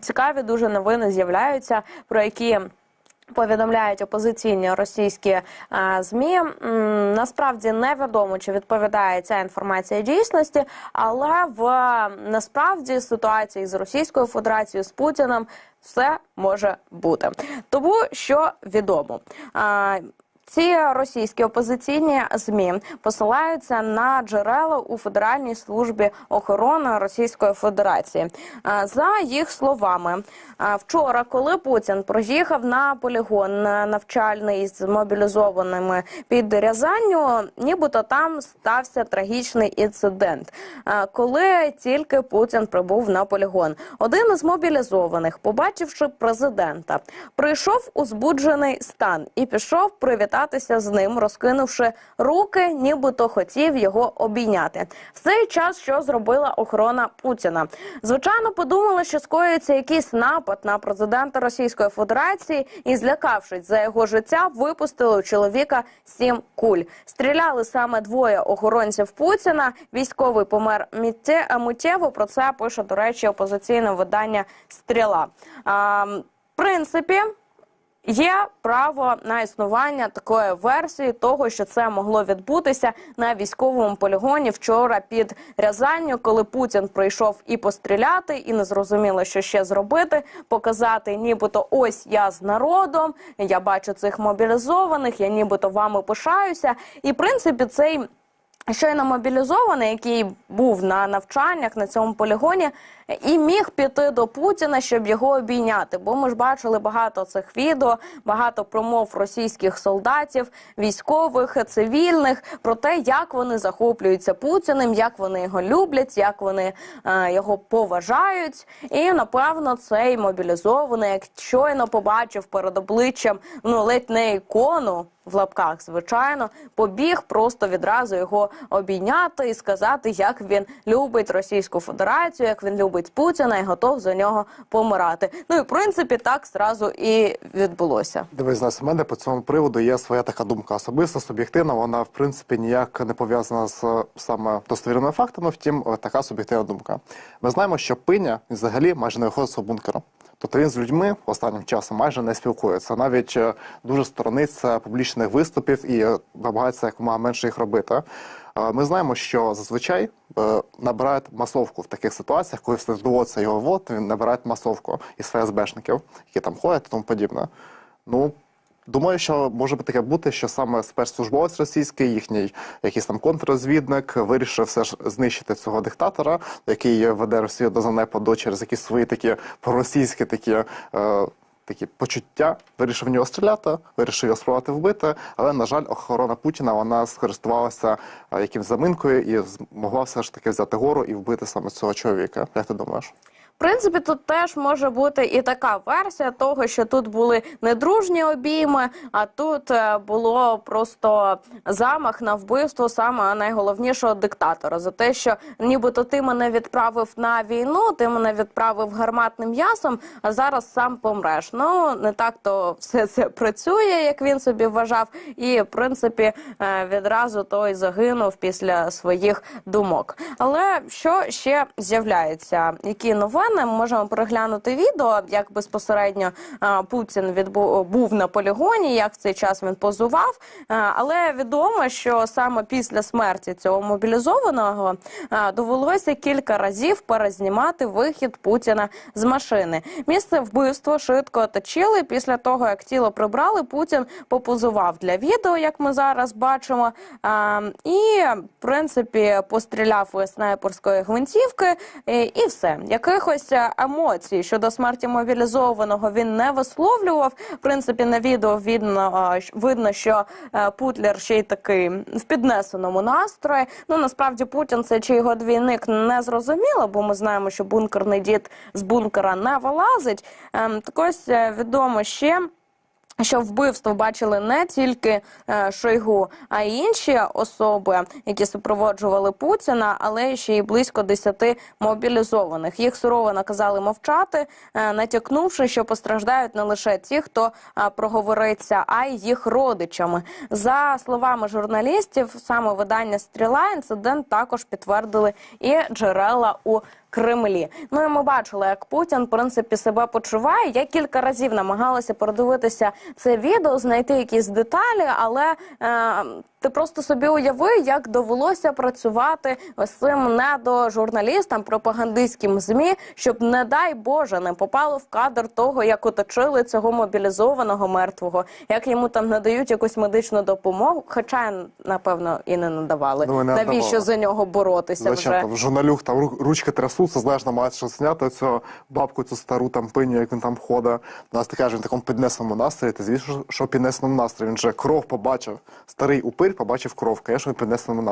Цікаві дуже новини з'являються, про які повідомляють опозиційні російські е, змі. М, Насправді невідомо, чи відповідає ця інформація дійсності, але в насправді ситуації з Російською Федерацією з Путіним все може бути. Тому що відомо. Ці російські опозиційні змі посилаються на джерела у Федеральній службі охорони Російської Федерації. За їх словами, вчора, коли Путін проїхав на полігон навчальний з мобілізованими під Рязанню, нібито там стався трагічний інцидент. Коли тільки Путін прибув на полігон, один із мобілізованих, побачивши президента, прийшов у збуджений стан і пішов привітатися з ним, розкинувши руки, нібито хотів його обійняти. В цей час що зробила охорона Путіна? Звичайно, подумали, що скоїться якийсь напад на президента Російської Федерації, і злякавшись за його життя, випустили у чоловіка сім куль. Стріляли саме двоє охоронців Путіна. Військовий помер миттєво. Про це пише до речі опозиційне видання Стріла. В принципі. Є право на існування такої версії того, що це могло відбутися на військовому полігоні вчора під Рязанню, коли Путін прийшов і постріляти, і не зрозуміло, що ще зробити, показати, нібито ось я з народом, я бачу цих мобілізованих, я нібито вами пишаюся. І в принципі цей щойно мобілізований, який був на навчаннях на цьому полігоні, і міг піти до Путіна, щоб його обійняти. Бо ми ж бачили багато цих відео, багато промов російських солдатів, військових, цивільних про те, як вони захоплюються Путіним, як вони його люблять, як вони е, його поважають. І напевно цей мобілізований, як щойно побачив перед обличчям ну ледь не ікону. В лапках, звичайно, побіг просто відразу його обійняти і сказати, як він любить Російську Федерацію, як він любить Путіна і готов за нього помирати. Ну і в принципі так зразу і відбулося. Дивись, Настя, у мене по цьому приводу є своя така думка особиста, суб'єктивна. Вона в принципі ніяк не пов'язана з саме достовірними фактами. Втім, така суб'єктивна думка. Ми знаємо, що пиня взагалі майже не виходить з бункеру. Тобто він з людьми останнім часом майже не спілкується. Навіть е, дуже сторониться публічних виступів і намагається якомога менше їх робити. Ми знаємо, що зазвичай е, набирають масовку в таких ситуаціях, коли все доводиться його ввод, він набирає масовку із ФСБшників, які там ходять і тому подібне. Ну, Думаю, що може таке бути, що саме спецслужбовець російський, їхній якийсь там контррозвідник, вирішив все ж знищити цього диктатора, який веде Росію до занепаду через якісь свої такі проросійські такі. Е, Такі почуття вирішив в нього стріляти, вирішив його спробувати вбити. Але на жаль, охорона Путіна вона скористувалася якимсь заминкою і змогла все ж таки взяти гору і вбити саме цього чоловіка. Як ти думаєш? Принципі, тут теж може бути і така версія того, що тут були не дружні обійми, а тут е, було просто замах на вбивство саме найголовнішого диктатора за те, що нібито ти мене відправив на війну, ти мене відправив гарматним м'ясом, а зараз сам помреш. Ну не так то все це працює, як він собі вважав, і в принципі е, відразу той загинув після своїх думок. Але що ще з'являється? Які новини? Ми можемо переглянути відео, як безпосередньо Путін відбу... був на полігоні, як в цей час він позував. Але відомо, що саме після смерті цього мобілізованого довелося кілька разів перезнімати вихід Путіна з машини. Місце вбивства швидко оточили. Після того, як тіло прибрали, Путін попозував для відео, як ми зараз бачимо. І в принципі постріляв із снайперської гвинтівки, і все. Якихось е, емоцій щодо смерті мобілізованого він не висловлював. В принципі, на відео видно, видно, що е, Путлер ще й такий в піднесеному настрої. Ну насправді Путін це чи його двійник не зрозуміло, бо ми знаємо, що бункерний дід з бункера не вилазить. Ем, Так ось е, відомо ще. Що вбивство бачили не тільки е, Шойгу, а й інші особи, які супроводжували Путіна, але ще й близько десяти мобілізованих. Їх сурово наказали мовчати, е, натякнувши, що постраждають не лише ті, хто е, проговориться, а й їх родичами. За словами журналістів, саме видання Стріла інцидент також підтвердили і джерела у Кремлі. Ну і ми бачили, як Путін в принципі себе почуває. Я кілька разів намагалася передивитися це відео, знайти якісь деталі, але е, ти просто собі уяви, як довелося працювати ось цим недожурналістам, пропагандистським змі, щоб не дай Боже не попало в кадр того, як оточили цього мобілізованого мертвого, як йому там надають якусь медичну допомогу. Хоча напевно і не надавали. Ну, не Навіщо надавали. за нього боротися Зачем вже? там журналюх, там ру- ручки трясуться, знаєш, намагається щось зняти цю бабку, цю стару там пиню, як він там ходить. Нас ти каже, він в такому піднесеному настрої. Ти звісно, що піднесеному настрої. Він же кров побачив. Старий упир побачив кров, звісно, в піднесеному.